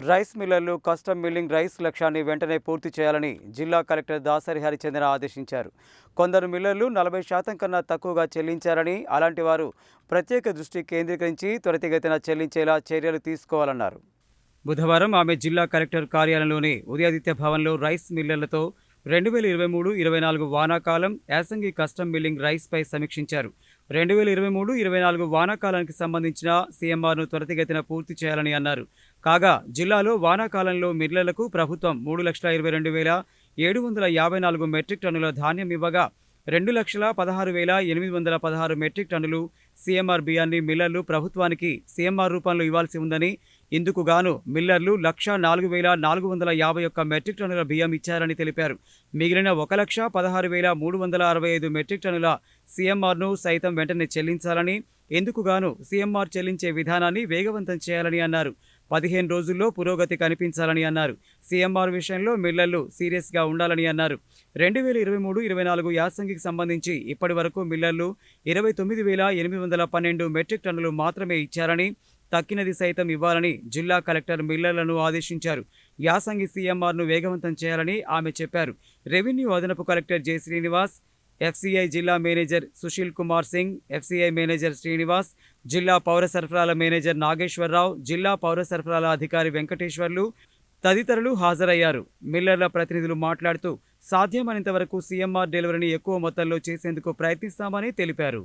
Rice మిల్లర్లు custom milling rice లక్ష్యాన్ని వెంటనే పూర్తి చేయాలని జిల్లా కలెక్టర్ దాసరి హరిచంద్ర ఆదేశించారు. కొందరు మిల్లర్లు నలభై శాతం కన్నా తక్కువగా చెల్లించారని అలాంటి వారు ప్రత్యేక దృష్టి కేంద్రీకరించి త్వరితగతిన చెల్లించేలా చర్యలు తీసుకోవాలన్నారు. బుధవారం ఆమె జిల్లా కలెక్టర్ కార్యాలయంలోని ఉదయాదిత్య భవన్లో రైస్ మిల్లర్లతో రెండు వేల ఇరవై మూడు ఇరవై నాలుగు వానాకాలం యాసంగి కస్టమ్ మిల్లింగ్ రైస్పై సమీక్షించారు. రెండు వేల ఇరవై మూడు ఇరవై నాలుగు వానాకాలానికి సంబంధించిన సీఎంఆర్ను త్వరితగతిన పూర్తి చేయాలని అన్నారు. కాగా జిల్లాలో వానాకాలంలో మిల్లర్లకు ప్రభుత్వం మూడు లక్షల ఇరవై రెండు వేల ఏడు వందల యాభై నాలుగు మెట్రిక్ టన్నుల ధాన్యం ఇవ్వగా రెండు లక్షల పదహారు వేల ఎనిమిది వందల పదహారు మెట్రిక్ టన్నులు సీఎంఆర్ బియ్యాన్ని మిల్లర్లు ప్రభుత్వానికి సీఎంఆర్ రూపంలో ఇవ్వాల్సి ఉందని ఇందుకు గాను మిల్లర్లు లక్ష నాలుగు వేల నాలుగు వందల యాభై ఒక్క మెట్రిక్ టన్నుల బియ్యం ఇచ్చారని తెలిపారు. మిగిలిన ఒక లక్ష పదహారు వేల మూడు వందల అరవై ఐదు మెట్రిక్ టన్నుల సీఎంఆర్ను సైతం వెంటనే చెల్లించాలని ఎందుకు గాను సీఎంఆర్ చెల్లించే విధానాన్ని వేగవంతం చేయాలని అన్నారు. పదిహేను రోజుల్లో పురోగతి కనిపించాలని అన్నారు. సీఎంఆర్ విషయంలో మిల్లర్లు సీరియస్గా ఉండాలని అన్నారు. రెండు వేల ఇరవై మూడు ఇరవై నాలుగు యాసంగికి సంబంధించి ఇప్పటి వరకు మిల్లర్లు ఇరవై తొమ్మిది వేల ఎనిమిది వందల పన్నెండు మెట్రిక్ టన్నులు మాత్రమే ఇచ్చారని తక్కినది సైతం ఇవ్వాలని జిల్లా కలెక్టర్ మిల్లర్లను ఆదేశించారు. యాసంగి సీఎంఆర్ను వేగవంతం చేయాలని ఆమె చెప్పారు. రెవెన్యూ అదనపు కలెక్టర్ జె శ్రీనివాస్ ఎఫ్సీఐ జిల్లా manager Sushil Kumar Singh FCI manager Srinivas జిల్లా పౌర సరఫరాల మేనేజర్ నాగేశ్వరరావు జిల్లా పౌర సరఫరాల అధికారి వెంకటేశ్వర్లు తదితరులు హాజరయ్యారు. మిల్లర్ల ప్రతినిధులు మాట్లాడుతూ సాధ్యమైనంత వరకు సీఎంఆర్ డెలివరీని ఎక్కువ మొత్తంలో చేసేందుకు ప్రయత్నిస్తామని తెలిపారు.